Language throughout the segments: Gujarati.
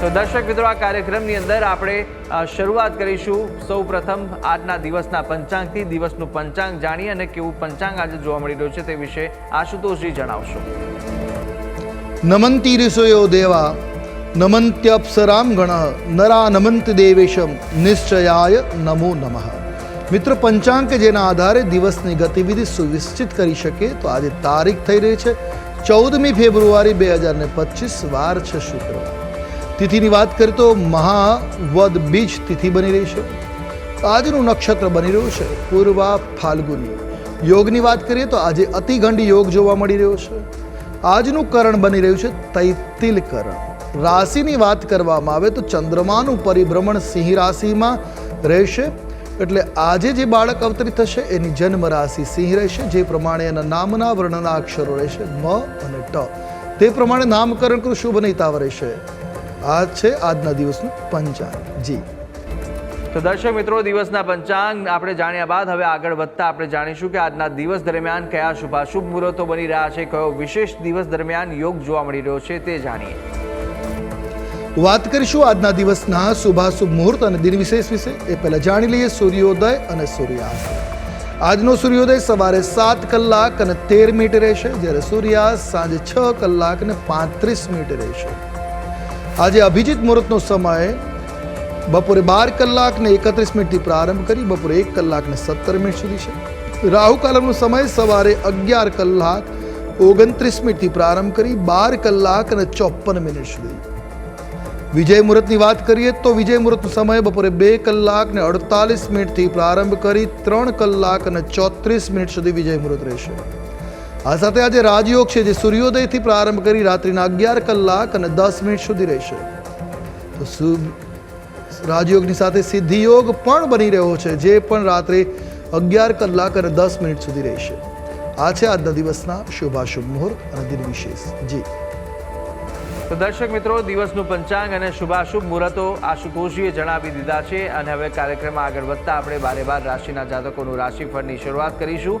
તો દર્શક મિત્રો, આ કાર્યક્રમની અંદર આપણે શરૂઆત કરીશું સૌ પ્રથમ આજના દિવસના પંચાંગથી. દિવસનું પંચાંગ જાણી અને કેવું પંચાંગ આજે જોવા મળી રહ્યું છે તે વિશે આશુતોષજી જણાવશો. નમંતી ઋષયો દેવા, નમંત્યપ્સરામ ગણ, નરા નમંત દેવેશમ, નિશ્ચયાય નમો નમઃ. મિત્ર, પંચાંગ કે જેના આધારે દિવસની ગતિવિધિ સુનિશ્ચિત કરી શકે તો આજે તારીખ થઈ રહી છે. ચૌદમી ફેબ્રુઆરી બે હજાર ને પચીસ, વાર છે શુક્રવાર. તિથિની વાત કરીએ તો મહાવદ બીજ તિથિ બની રહી છે. આજનું નક્ષત્ર બની રહ્યું છે પૂર્વા ફાલ્ગુની. યોગની વાત કરીએ તો આજે અતિગંડી યોગ જોવા મળી રહ્યો છે. આજનું કરણ બની રહ્યું છે તૈતિલ કરણ. રાશિની વાત કરવામાં આવે તો ચંદ્રમાનું પરિભ્રમણ સિંહ રાશિમાં રહેશે. એટલે આજે જે બાળક અવતરિત થશે એની જન્મ રાશિ સિંહ રહેશે. જે પ્રમાણે એના નામના વર્ણના અક્ષરો રહેશે મ અને ટ. તે પ્રમાણે નામકરણ કરું શુભ નહીતાવ રહેશે. આ છે આજના દિવસનું પંચાંગ. જી. તો દર્શક મિત્રો દિવસના પંચાંગ આપણે જાણ્યા બાદ હવે આગળ વધતા આપણે જાણીશું કે આજના દિવસ દરમિયાન કયા શુભાશુભ મુહૂર્તો બની રહ્યા છે કયો વિશેષ દિવસ દરમિયાન યોગ જોવા મળી રહ્યો છે તે જાણીએ. વાત કરીશું આજના દિવસના શુભાશુભ મુહૂર્ત અને દિન વિશેષ વિશે. એ પહેલા જાણી લઈએ સૂર્યોદય અને સૂર્યાસ્ત. આજનો સૂર્યોદય સવારે સાત કલાક અને તેર મિનિટ રહેશે જ્યારે સૂર્યાસ્ત સાંજે છ કલાક અને પાંત્રીસ મિનિટ રહેશે. આજે અભિજીત મુહૂર્તનો સમય. બપોરે બાર કલાક ને એકત્રીસ મિનિટથી પ્રારંભ કરી બપોરે એક કલાક ને સત્તર મિનિટ સુધી છે. રાહુ કાલમનો સમય સવારે અગિયાર કલાક ઓગણત્રીસ મિનિટથી પ્રારંભ કરી બાર કલાક અને ચોપન મિનિટ સુધી. વિજય મુહૂર્તની વાત કરીએ તો વિજય મુહૂર્તનો સમય બપોરે બે કલાક ને અડતાલીસ મિનિટથી પ્રારંભ કરી ત્રણ કલાક અને ચોત્રીસ મિનિટ સુધી વિજય મુહૂર્ત રહેશે. આ સાથે આજે રાજયોગ છે, જે સૂર્યોદયથી પ્રારંભ કરી રાત્રિના અગિયાર કલાક અને દસ મિનિટ સુધી રહેશે. તો રાજયોગની સાથે સિદ્ધિયોગ પણ બની રહ્યો છે, જે પણ રાત્રે અગિયાર કલાક અને દસ મિનિટ સુધી રહેશે. આ છે આજના દિવસના શુભાશુભ મુહૂર્ત અને દિન વિશેષ. જી. તો દર્શક મિત્રો, દિવસનું પંચાંગ અને શુભાશુભ મુહૂર્તો આશુતોષજીએ જણાવી દીધા છે અને હવે કાર્યક્રમમાં આગળ વધતા આપણે બારે બાર રાશિના જાતકોનું રાશિફળની શરૂઆત કરીશું.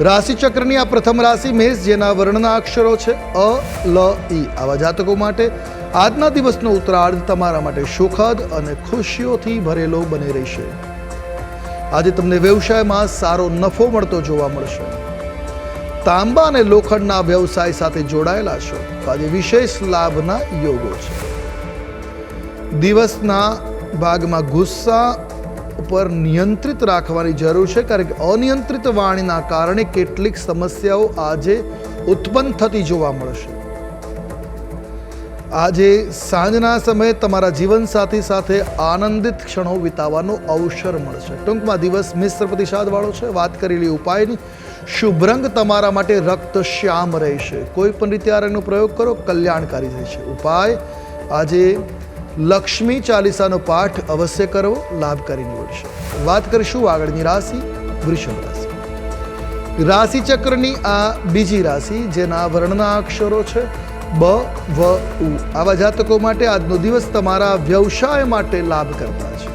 રાશિ ચક્રની આ પ્રથમ રાશિ મેષ, જેના વર્ણના અક્ષરો છે અ, લ ઈ આવા જાતકો માટે આજના દિવસનો ઉત્તરાર્ધ તમારા માટે સુખદ અને ખુશીઓથી ભરેલો બની રહેશે. આજે તમને વ્યવસાયમાં સારો નફો મળતો જોવા મળશે. તાંબા અને લોખંડના વ્યવસાય સાથે જોડાયેલા છો આજે વિશેષ લાભના યોગો છે. દિવસના ભાગમાં ગુસ્સા ઉપર નિયંત્રિત રાખવાની જરૂર છે, કારણ કે અનિયંત્રિત વાણીના કારણે કેટલીક સમસ્યાઓ આજે ઉત્પન્ન થતી જોવા મળશે. આજે સાંજના સમયે તમારા જીવનસાથી સાથે આનંદિત ક્ષણો વિતાવવાનો અવસર મળશે. ટૂંકમાં દિવસ મિશ્ર પ્રતિસાદવાળો છે. વાત કરેલી ઉપાયની, શુભ રંગ તમારા માટે રક્ત શ્યામ રહેશે. કોઈ પણ રીતે આ રંગનો પ્રયોગ કરો, કલ્યાણકારી રહેશે. ઉપાય, આજે લક્ષ્મી ચાલીસાનો પાઠ અવશ્ય કરવો લાભકારી નીવડશે. વાત કરીશું આગળની રાશિ, વૃષભ રાશિ. રાશિ ચક્રની આ બીજી રાશિ, જેના વર્ણના અક્ષરો છે બ, વ, ઉ. આવા જાતકો માટે આજનો દિવસ તમારા વ્યવસાય માટે લાભ કરતા છે.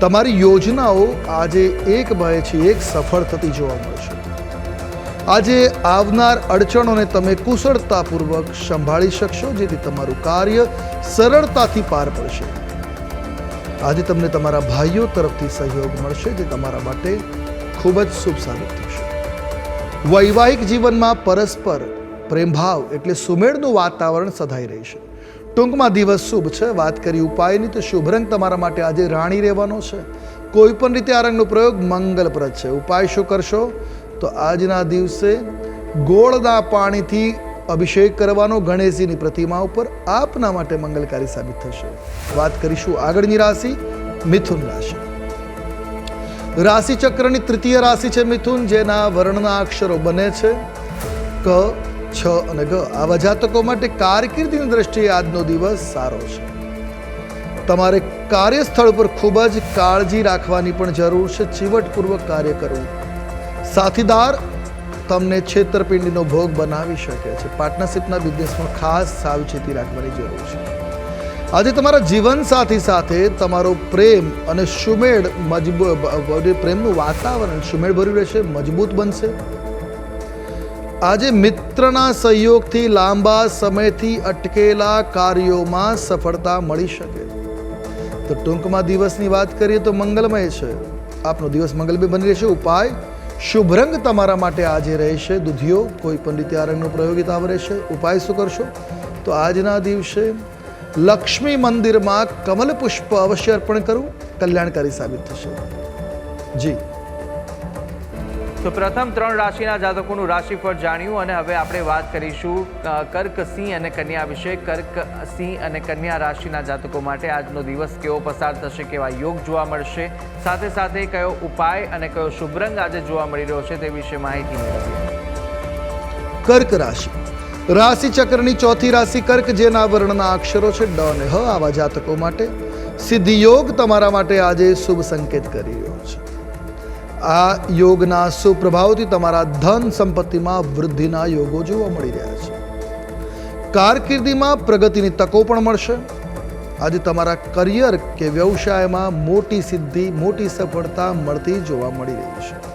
તમારી યોજનાઓ આજે એક ભય છે એક સફળ થતી જોવા મળશે. આજે આવનાર અડચણોને તમે કુશળતાપૂર્વક સંભાળી શકશો, જેથી તમારું કાર્ય સરળતાથી પાર પડશે. આજે તમને તમારા ભાઈઓ તરફથી સહયોગ મળશે, જે તમારા માટે ખૂબ જ શુભ સાબિત થશે. વૈવાહિક જીવનમાં પરસ્પર પ્રેમભાવ એટલે સુમેળનું વાતાવરણ સધાઈ રહેશે ટૂંકમાં દિવસ શુભ છે, વાત કરી ઉપાયની, તો શુભ રંગ તમારા માટે આજે રાણી રહેવાનો છે. કોઈ પણ રીતે આ રંગનો પ્રયોગ મંગલપ્રદ છે. ઉપાય શું કરશો? તો આજના દિવસે ગોળના પાણીથી અભિષેક કરવાનો ગણેશજીની પ્રતિમા ઉપર આપના માટે મંગલકારી સાબિત થશે. વાત કરીશું આગળની રાશિ, મિથુન રાશિ. રાશિ ચક્રની તૃતીય રાશિ છે મિથુન, જેના વર્ણના અક્ષરો બને છે ક, છ અને ગ. આવા જાતકો માટે કારકિર્દીની દ્રષ્ટિએ આજનો દિવસ સારો છે. તમારે કાર્યસ્થળ પર ખૂબ જ કાળજી રાખવાની પણ જરૂર છે. ચીવટપૂર્વક કાર્ય કરવું. સાથીદાર, તમને છેતરપિંડીનો ભોગ બનાવી શકે છે. પાર્ટનરશિપના બિઝનેસમાં ખાસ સાવચેતી રાખવાની જરૂર છે. આજે તમારા જીવન સાથી સાથે તમારો પ્રેમ અને સુમેળ મજબૂત પ્રેમનું વાતાવરણ સુમેળ ભર્યું રહેશે, મજબૂત બનશે. આજે મિત્રના સહયોગથી લાંબા સમયથી અટકેલા કાર્યોમાં સફળતા મળી શકે. તો ટૂંકમાં દિવસની વાત કરીએ તો મંગલમય છે. આપનો દિવસ મંગલમય બની રહેશે. ઉપાય? શુભ રંગ તમારા માટે આજે રહેશે. દૂધિયો, કોઈ પણ રીતે આ રંગનો પ્રયોગિતા રહેશે. ઉપાય શું કરશો? તો આજના દિવસે લક્ષ્મી મંદિરમાં કમલ પુષ્પ અવશ્ય અર્પણ કરવું કલ્યાણકારી સાબિત થશે. જી. તો પ્રથમ ત્રણ રાશિના જાતકોનું રાશિફળ જાણ્યું અને હવે આપણે વાત કરીશું કર્ક સિંહ અને કન્યા વિશે. કર્ક સિંહ અને કન્યા રાશિના જાતકો માટે આજનો દિવસ કેવો પસાર થશે, કેવા યોગ જોવા મળશે, સાથે સાથે કયો ઉપાય અને કયો શુભ રંગ આજે જોવા મળી રહ્યો છે તે વિશે માહિતી મેળવીએ. કર્ક રાશિ. રાશિ ચક્રની ચોથી રાશિ કર્ક, જેના વર્ણના અક્ષરો છે ડ અને હ આવા જાતકો માટે સિદ્ધિ યોગ તમારા માટે આજે શુભ સંકેત કરી રહ્યો છે. આ યોગના સુપ્રભાવથી તમારા ધન સંપત્તિમાં વૃદ્ધિના યોગો જોવા મળી રહ્યા છે. કારકિર્દીમાં પ્રગતિની તકો પણ મળશે. આજે તમારા કરિયર કે વ્યવસાયમાં મોટી સિદ્ધિ, મોટી સફળતા મળતી જોવા મળી રહી છે.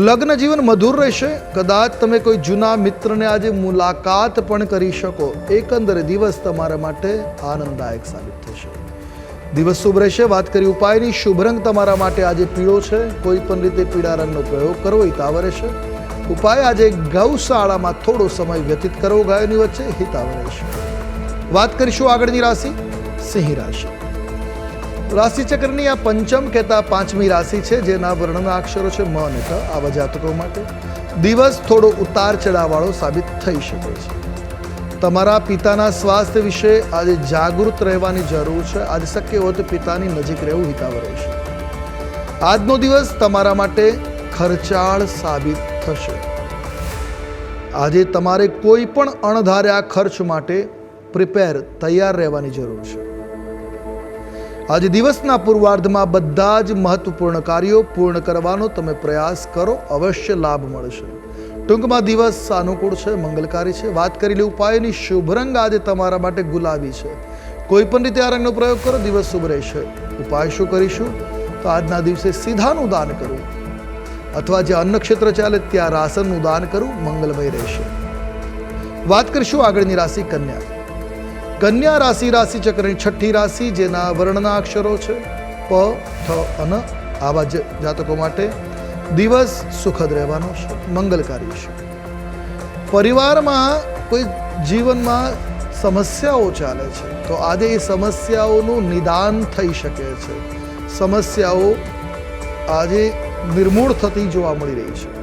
લગ્ન જીવન મધુર રહેશે. કદાચ તમે કોઈ જૂના મિત્રને આજે મુલાકાત પણ કરી શકો. એકંદરે દિવસ તમારા માટે આનંદદાયક સાબિત થશે. દિવસ શુભ રહેશે. વાત કરી ઉપાયની. શુભ રંગ તમારા માટે આજે પીળો છે. કોઈ પણ રીતે પીળા રંગનો પ્રયોગ કરવો હિતાવ રહેશે. ઉપાય આજે ગૌશાળામાં થોડો સમય વ્યતીત કરવો ગાયોની વચ્ચે હિતાવ રહેશે. વાત કરીશું આગળની રાશિ. સિંહ રાશિ. રાશિ ચક્રની આ પંચમ કહેતા પાંચમી રાશિ છે, જેના વર્ણના અક્ષરો છે મ અને ક આવા જાતકો માટે દિવસ થોડો ઉતાર ચઢાવવાળો સાબિત થઈ શકે છે. તમારા પિતાના સ્વાસ્થ્ય વિશે આજે જાગૃત રહેવાની જરૂર છે. આજે શક્ય હોય તો પિતાની નજીક રહેવું હિતાવ રહેશે. આજનો દિવસ તમારા માટે ખર્ચાળ સાબિત થશે. આજે તમારે કોઈ પણ અણધાર્યા ખર્ચ માટે પ્રિપેર તૈયાર રહેવાની જરૂર છે. આજે દિવસના પૂર્વાર્ધમાં બધા જ મહત્વપૂર્ણ કાર્યો પૂર્ણ કરવાનો તમે પ્રયાસ કરો. અવશ્ય લાભ મળશે. ટૂંકમાં દિવસ અનુકૂળ છે, મંગલકારી છે. વાત કરેલી ઉપાયની શુભ રંગ આજે તમારા માટે ગુલાબી છે. કોઈ પણ રીતે આ રંગનો પ્રયોગ કરો, દિવસ શુભ રહેશે. ઉપાય શું કરીશું? તો આજના દિવસે સીધાનું દાન કરવું અથવા જે અન્ન ક્ષેત્ર ચાલે ત્યાં રાસનનું દાન કરવું મંગલમય રહેશે. વાત કરીશું આગળની રાશિ કન્યા. કન્યા રાશિ રાશિ ચક્રની છઠ્ઠી રાશિ, જેના વર્ણના અક્ષરો છે, પ, થ અન આવા જાતકો માટે દિવસ સુખદ રહેવાનો છે, મંગલકારી છે. પરિવારમાં કોઈ જીવનમાં સમસ્યાઓ ચાલે છે, તો આજે એ સમસ્યાઓનું નિદાન થઈ શકે છે. સમસ્યાઓ આજે નિર્મૂળ થતી જોવા મળી રહી છે.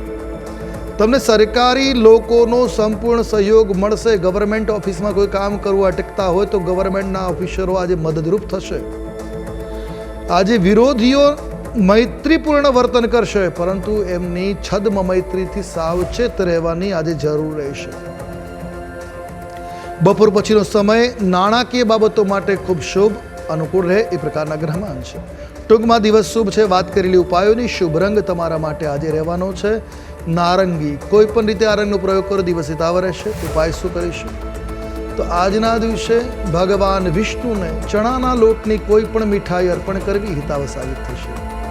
તમને સરકારી લોકોનો સંપૂર્ણ સહયોગ મળશે ગવર્મેન્ટ ઓફિસમાં કોઈ કામ કરવું અટકતા હોય તો ગવર્મેન્ટના ઓફિસરો આજે મદદરૂપ થશે. આજે વિરોધીઓ મૈત્રીપૂર્ણ વર્તન કરશે, પરંતુ એમની છદ્મ મૈત્રીથી સાવચેત રહેવાની આજે જરૂર રહેશે. બપોર પછીનો સમય નાણાકીય બાબતો માટે ખૂબ શુભ, અનુકૂળ રહે એ પ્રકારના ગ્રહમાન છે. ટૂંકમાં દિવસ શુભ છે, વાત કરેલી ઉપાયોની શુભ રંગ તમારા માટે આજે રહેવાનો છે. નારંગી, કોઈ પણ રીતે આ રંગનો પ્રયોગ કરો, દિવસ હિતાવ રહેશે. ઉપાય શું કરીશું? તો આજના દિવસે ભગવાન વિષ્ણુને ચણાના લોટની કોઈ પણ મીઠાઈ અર્પણ કરવી હિતાવ સાબિત થશે.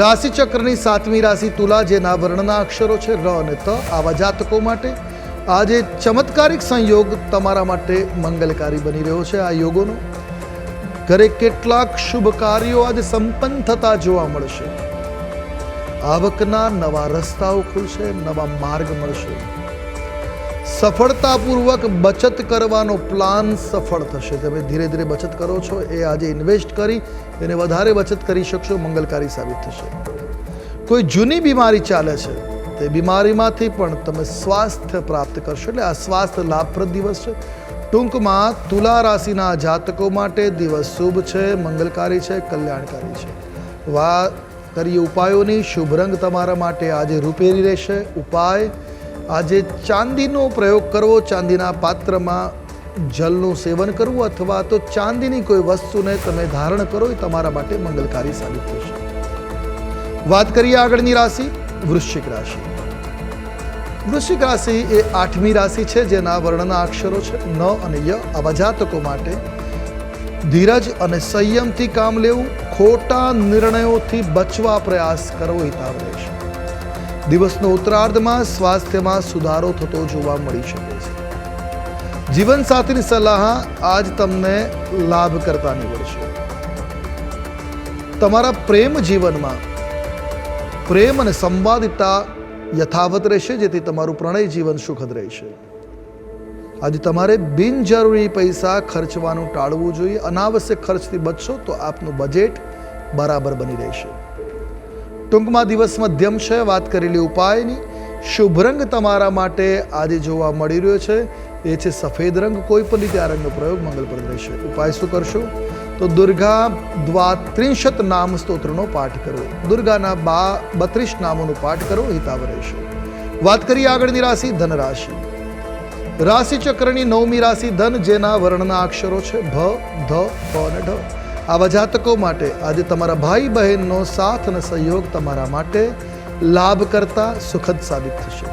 રાશિ ચક્રની સાતમી રાશિ તુલા, જેના વર્ણના અક્ષરો છે ર અને ત, આવા જાતકો માટે આજે ચમત્કારિક સંયોગ તમારા માટે મંગલકારી બની રહ્યો છે આ યોગોનો. ઘરે કેટલાક શુભ કાર્યો આજે સંપન્ન થતા જોવા મળશે. આવકના નવા રસ્તાઓ ખુલશે, નવા માર્ગ મળશે. સફળતાપૂર્વક બચત કરવાનો પ્લાન સફળ થશે. તમે ધીરે ધીરે બચત કરો છો, એ આજે ઇન્વેસ્ટ કરી, એને વધારે બચત કરી શકશો, મંગલકારી સાબિત થશે. કોઈ જૂની બીમારી ચાલે છે, તે બીમારીમાંથી પણ તમે સ્વાસ્થ્ય પ્રાપ્ત કરશો. એટલે આ સ્વાસ્થ્ય લાભપ્રદ દિવસ છે. ટૂંકમાં, તુલા રાશિના જાતકો માટે દિવસ શુભ છે, મંગલકારી છે, કલ્યાણકારી છે. વાત કરીએ ઉપાયોની, શુભ રંગ તમારા માટે આજે રૂપેરી રહેશે. ઉપાય આજે ચાંદીનો પ્રયોગ કરવો, ચાંદીના પાત્રમાં જલનું સેવન કરવું અથવા તો ચાંદીની કોઈ વસ્તુને તમે ધારણ કરો એ તમારા માટે મંગલકારી સાબિત થશે. વાત કરીએ આગળની રાશિ, વૃશ્ચિક રાશિ. વૃશ્ચિક રાશિ એ આઠમી રાશિ છે, જેના વર્ણના અક્ષરો છે ન અને ય. આવા જાતકો માટે ધીરજ અને સંયમથી કામ લેવું, ખોટા નિર્ણયોથી બચવા પ્રયાસ કરવો હિતાવ રહેશે. દિવસનો ઉત્તરાર્ધમાં સ્વાસ્થ્યમાં સુધારો થતો જોવા મળી શકે છે. જીવનસાથીની સલાહ આજ તમને લાભ કરતા નીવડશે. તમારા પ્રેમ જીવનમાં પ્રેમ અને સંવાદિતા યથાવત રહેશે, જેથી તમારું પ્રણય જીવન સુખદ રહેશે. આજે તમારે બિનજરૂરી પૈસા ખર્ચવાનું ટાળવું જોઈએ. અનાવશ્યક ખર્ચથી બચશો તો આપનું બજેટ બરાબર બની રહેશે. ટૂંકમાં દિવસ મધ્યમ છે, વાત કરેલી ઉપાયની. શુભ રંગ તમારા માટે આજે જોવા મળી રહ્યો છે. એ છે સફેદ રંગ, કોઈ પણ રીતે આ રંગનો પ્રયોગ મંગલપ્રદ રહેશે. ઉપાય શું કરશો? તો દુર્ગા દ્વાત્રિંશત નામ સ્તોત્રનો પાઠ કરો. દુર્ગાના બા બત્રીસ નામોનો પાઠ કરો હિતાવ રહેશે. વાત કરીએ આગળની રાશિ, ધન રાશિ. રાશિ ચક્રની નવમી રાશિ ધન, જેના વર્ણના અક્ષરો છે, ભ, ધ, પ અને ઢ. આવા જાતકો માટે આજે તમારા ભાઈ બહેનનો સાથ અને સહયોગ તમારા માટે લાભ કરતા સુખદ સાબિત થશે.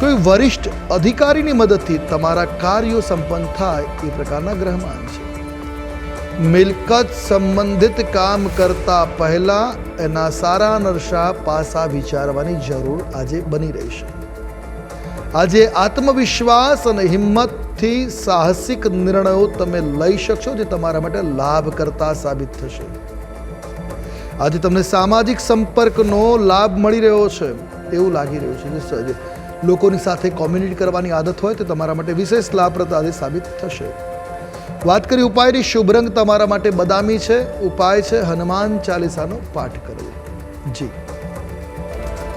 કોઈ વરિષ્ઠ અધિકારીની મદદથી તમારા કાર્યો સંપન્ન થાય એ પ્રકારના ગ્રહમાન છે. મિલકત સંબંધિત કામ કરતા પહેલા એના સારા નરસા પાસા વિચારવાની જરૂર આજે બની રહેશે આજે આત્મવિશ્વાસ અને હિંમતથી સાહસિક નિર્ણયો તમે લઈ શકશો જે તમારા માટે લાભકર્તા સાબિત થશે. આજે તમને સામાજિક સંપર્કનો લાભ મળી રહ્યો છે, એવું લાગી રહ્યું છે. લોકોની સાથે કોમ્યુનિકેટ કરવાની આદત હોય તો તમારા માટે વિશેષ લાભપ્રદ સાબિત થશે. વાત કરી ઉપાયની, શુભ રંગ તમારા માટે બદામી છે, ઉપાય છે હનુમાન ચાલીસાનો પાઠ કરવો. જી.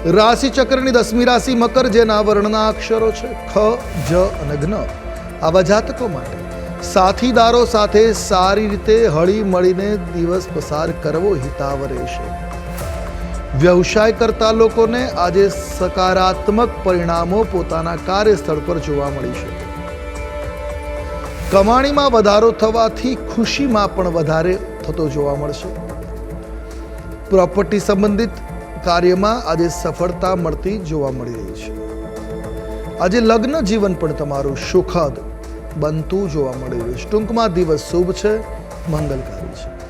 રાશિ ચક્રની દસમી રાશિ મકર, જેના વર્ણના અક્ષરો છે ખ, જ અને જ્ઞ આવા જાતકો માટે સાથીદારો સાથે સારી રીતે હળી મળીને દિવસ પસાર કરવો હિતાવ રહેશે વ્યવસાય કરતા લોકોને આજે સકારાત્મક પરિણામો પોતાના કાર્યસ્થળ પર જોવા મળી શકે કમાણીમાં વધારો થવાથી ખુશીમાં પણ વધારે થતો જોવા મળશે. પ્રોપર્ટી સંબંધિત કાર્યમાં આજે સફળતા મળતી જોવા મળી રહી છે. આજે લગ્ન જીવન પણ તમારું સુખદ બનતું જોવા મળી રહ્યું છે. ટૂંકમાં દિવસ શુભ છે, મંગલકારી છે.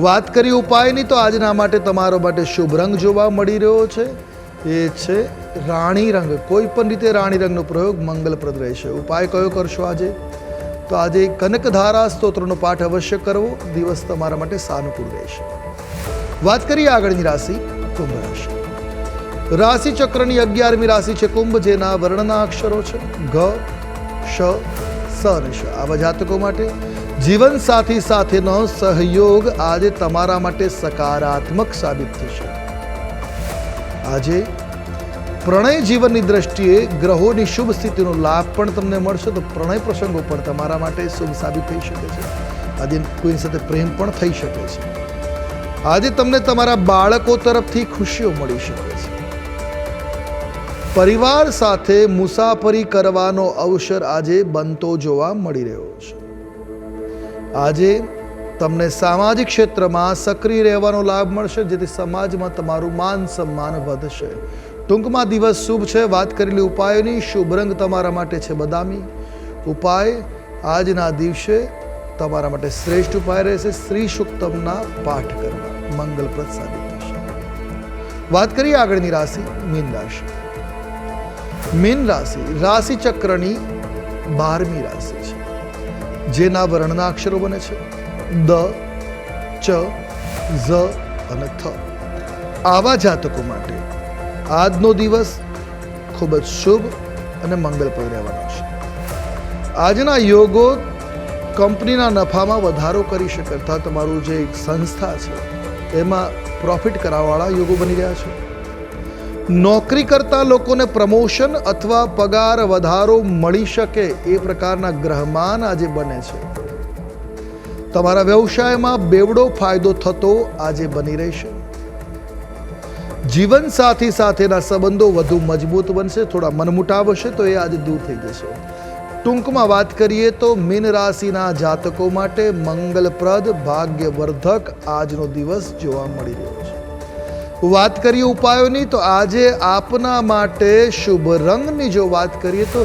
વાત કરી ઉપાયની તો આજના માટે તમારો માટે શુભ રંગ જોવા મળી રહ્યો છે. એ છે રાણી રંગ. કોઈ પણ રીતે રાણી રંગનો પ્રયોગ મંગલપ્રદ રહેશે. ઉપાય કયો કરશો આજે? તો આજે કનકધારા સ્તોત્રનો પાઠ અવશ્ય કરવો. દિવસ તમારા માટે સાનુકૂળ રહેશે. વાત કરીએ આગળની રાશિ. કુંભ રાશિ રાશિ ચક્રની અગિયારમી રાશિ છે કુંભ, જેના વર્ણના અક્ષરો છે ઘ, શ, સ અને શ. આવા જાતકો માટે જીવન સાથી સાથેનો સહયોગ આજે તમારા માટે સકારાત્મક સાબિત થશે. આજે પ્રણય જીવનની દ્રષ્ટિએ ગ્રહોની શુભ સ્થિતિનો લાભ પણ તમને મળશે, તો પ્રણય પ્રસંગો પણ તમારા માટે શુભ સાબિત થઈ શકે છે. આજે કોઈની સાથે પ્રેમ પણ થઈ શકે છે. આજે તમને તમારા બાળકો તરફથી ખુશીઓ મળી શકે છે. પરિવાર સાથે મુસાફરી કરવાનો અવસર આજે બનતો જોવા મળી રહ્યો છે. આજે તમને સામાજિક ક્ષેત્રમાં સક્રિય રહેવાનો લાભ મળશે, જેથી સમાજમાં તમારું માન સન્માન વધશે. ટૂંકમાં દિવસ શુભ છે. વાત કરેલી ઉપાયોની, શુભ રંગ તમારા માટે છે બદામી. ઉપાય, આજના દિવસે તમારા માટે શ્રેષ્ઠ ઉપાય રહેશે. શ્રી સુક્તમના પાઠ કરવા. મંગલપ્રદ સાબિત થશે. વાત કરીએ આગળની રાશિ, મીન રાશિ. મીન રાશિ રાશિ ચક્રની બારમી રાશિ છે. જેના વર્ણના અક્ષરો બને છે. દ, ચ, ઝ અને થ. આવા જાતકો માટે આજનો દિવસ ખૂબ જ શુભ અને મંગલપ્રદ રહેવાનો છે. આજના યોગો કંપનીના નફામાં વધારો કરી શકે તમારું જે એક સંસ્થા છે એમાં પ્રોફિટ કરાવવાળા યોગો બની રહ્યા છે. નોકરી કરતા લોકોને પ્રમોશન અથવા પગાર વધારો મળી શકે એ પ્રકારના ગ્રહમાન આજે બને છે. તમારા વ્યવસાયમાં બેવડો ફાયદો થતો આજે બની રહેશે. જીવન સાથી સાથેના સંબંધો વધુ મજબૂત બનશે, થોડા મનમુટાવ હશે, તો એ આજે દૂર થઈ જશે. ટૂંકમાં વાત કરીએ તો મીન રાશિના જાતકો માટે મંગલપ્રદ ભાગ્યવર્ધક આજનો દિવસ જોવા મળી રહ્યો છે. વાત કરીએ ઉપાયોની તો આજે આપના માટે શુભ રંગની. જો વાત કરીએ તો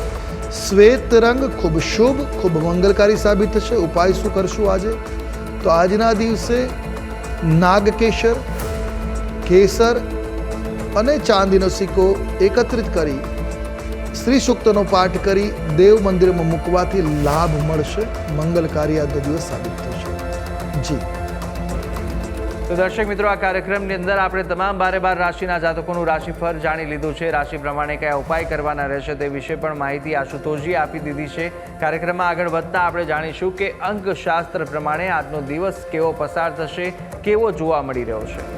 શ્વેત રંગ ખૂબ શુભ, ખૂબ મંગલકારી સાબિત થશે. ઉપાય શું કરશું આજે? તો આજના દિવસે નાગકેશર, કેસર અને ચાંદીનો સિક્કો એકત્રિત કરી શ્રી સૂક્તનો પાઠ કરી દેવ મંદિરમાં મૂકવાથી લાભ મળશે મંગલકારી આજનો દિવસ સાબિત થશે. જી. તો દર્શક મિત્રો, આ કાર્યક્રમની અંદર આપણે તમામ બારે બાર રાશિના જાતકોનું રાશિફળ જાણી લીધું છે. રાશિ પ્રમાણે કયા ઉપાય કરવાના રહેશે તે વિશે પણ માહિતી આશુતોષજી આપી દીધી છે. કાર્યક્રમમાં આગળ વધતા આપણે જાણીશું કે અંકશાસ્ત્ર પ્રમાણે આજનો દિવસ કેવો પસાર થશે, કેવો જોવા મળી રહ્યો છે.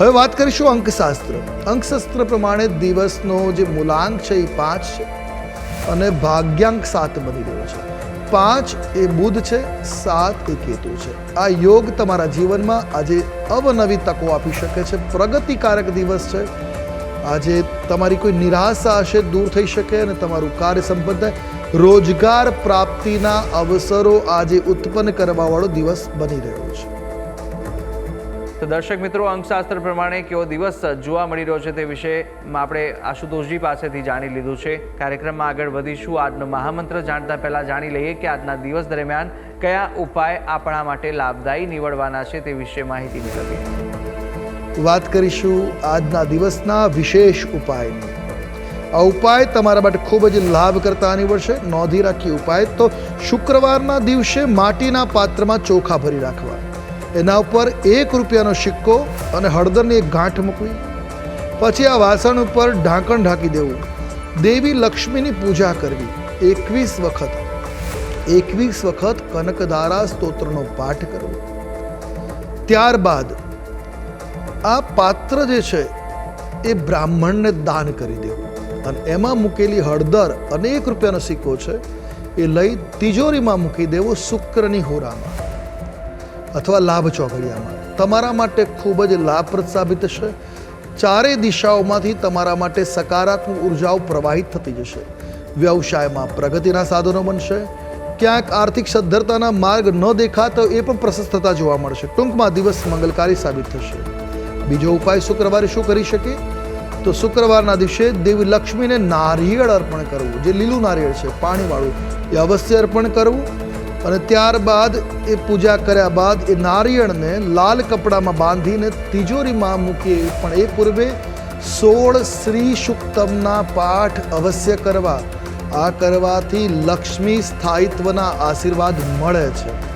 હવે વાત કરીશું અંકશાસ્ત્ર. અંકશાસ્ત્ર પ્રમાણે દિવસનો જે મૂલાંક છે એ પાંચ છે અને ભાગ્યાંક સાત બની રહ્યો છે. પાંચ એ બુધ છે, સાત એ કેતુ છે. આ યોગ તમારા જીવનમાં આજે અવનવી તકો આપી શકે છે, પ્રગતિકારક દિવસ છે. આજે તમારી કોઈ નિરાશા હશે, દૂર થઈ શકે અને તમારું કાર્ય સંપન્ન થાય રોજગાર પ્રાપ્તિના અવસરો આજે ઉત્પન્ન કરવાવાળો દિવસ બની રહ્યો છે. તો દર્શક મિત્રો, અંકશાસ્ત્ર પ્રમાણે કેવો દિવસ જોવા મળી રહ્યો છે તે વિશે આપણે આશુતોષજી પાસેથી જાણી લીધું છે. કાર્યક્રમમાં આગળ વધીશું. આજનો મહામંત્ર જાણતા પહેલાં જાણી લઈએ કે આજના દિવસ દરમિયાન કયા ઉપાય આપણા માટે લાભદાયી નીવડવાના છે તે વિશે માહિતી મેળવીએ. વાત કરીશું આજના દિવસના વિશેષ ઉપાયની. આ ઉપાય તમારા માટે ખૂબ જ લાભ કરતા નીવડશે. નોંધી રાખી ઉપાય તો શુક્રવારના દિવસે માટીના પાત્રમાં ચોખા ભરી રાખવા. એના ઉપર એક રૂપિયાનો સિક્કો અને હળદરની એક ગાંઠ મૂકવી. પછી આ વાસણ ઉપર ઢાંકણ ઢાંકી દેવું. દેવી લક્ષ્મીની પૂજા કરવી. એકવીસ વખત. એકવીસ વખત કનકધારા સ્તોત્રનો પાઠ કરવો. ત્યારબાદ આ પાત્ર જે છે, એ બ્રાહ્મણને દાન કરી દેવું. અને એમાં મૂકેલી હળદર અનેક રૂપિયાનો સિક્કો છે, એ લઈ તિજોરીમાં મૂકી દેવો શુક્રની હોરામાં. અથવા લાભ ચોઘડિયામાં તમારા માટે ખૂબ જ લાભપ્રદ સાબિત થશે ચારેય દિશાઓમાંથી તમારા માટે સકારાત્મક ઉર્જાઓ પ્રવાહિત થતી જશે. વ્યવસાયમાં પ્રગતિના સાધનો બનશે. ક્યાંક આર્થિક સદ્ધરતાના માર્ગ ન દેખાતો એ પણ પ્રશસ્તતા જોવા મળશે. ટૂંકમાં દિવસ મંગલકારી સાબિત થશે. બીજો ઉપાય શુક્રવારે શું કરી શકે? તો શુક્રવારના દિવસે દેવી લક્ષ્મીને નારિયેળ અર્પણ કરવું. જે લીલું નારિયેળ છે, પાણીવાળું, એ અવશ્ય અર્પણ કરવું. અને ત્યારબાદ એ પૂજા કર્યા બાદ એ નારિયેળને લાલ કપડામાં બાંધીને તિજોરીમાં મૂકીએ પણ એ પૂર્વે સોળ શ્રી સુક્તમના પાઠ અવશ્ય કરવા. આ કરવાથી લક્ષ્મી સ્થાયિત્વના આશીર્વાદ મળે છે.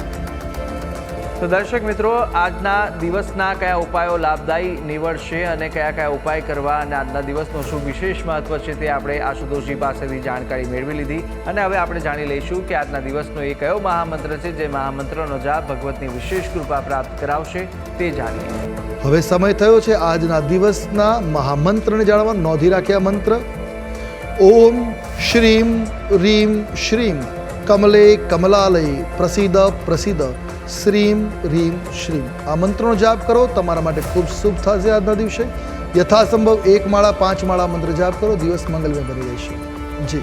તો દર્શક મિત્રો, આજના દિવસના કયા ઉપાયો લાભદાયી નીવડશે અને કયા કયા ઉપાય કરવા અને આજના દિવસનું શું વિશેષ મહત્વ છે તે આપણે આશુતોષજી પાસેથી જાણકારી મેળવી લીધી. અને હવે આપણે જાણી લઈશું કે આજના દિવસનો એ કયો મહામંત્ર છે જે મહામંત્રનો જાપ ભગવતની વિશેષ કૃપા પ્રાપ્ત કરાવશે તે જાણીએ. હવે સમય થયો છે આજના દિવસના મહામંત્રને જાણવા. નોંધી રાખ્યા મંત્ર. ઓમ શ્રીમ, રીમ, શ્રીમ. કમલે કમલાલય પ્રસિદ્ધ પ્રસિદ્ધ. શ્રીમ રીમ શ્રીમ. આ મંત્રનો જાપ કરો, તમારા માટે ખૂબ શુભ થશે આજના દિવસે. યથાસંભવ એક માળા, પાંચ માળા મંત્ર જાપ કરો, દિવસ મંગલમય બની રહેશે. જી.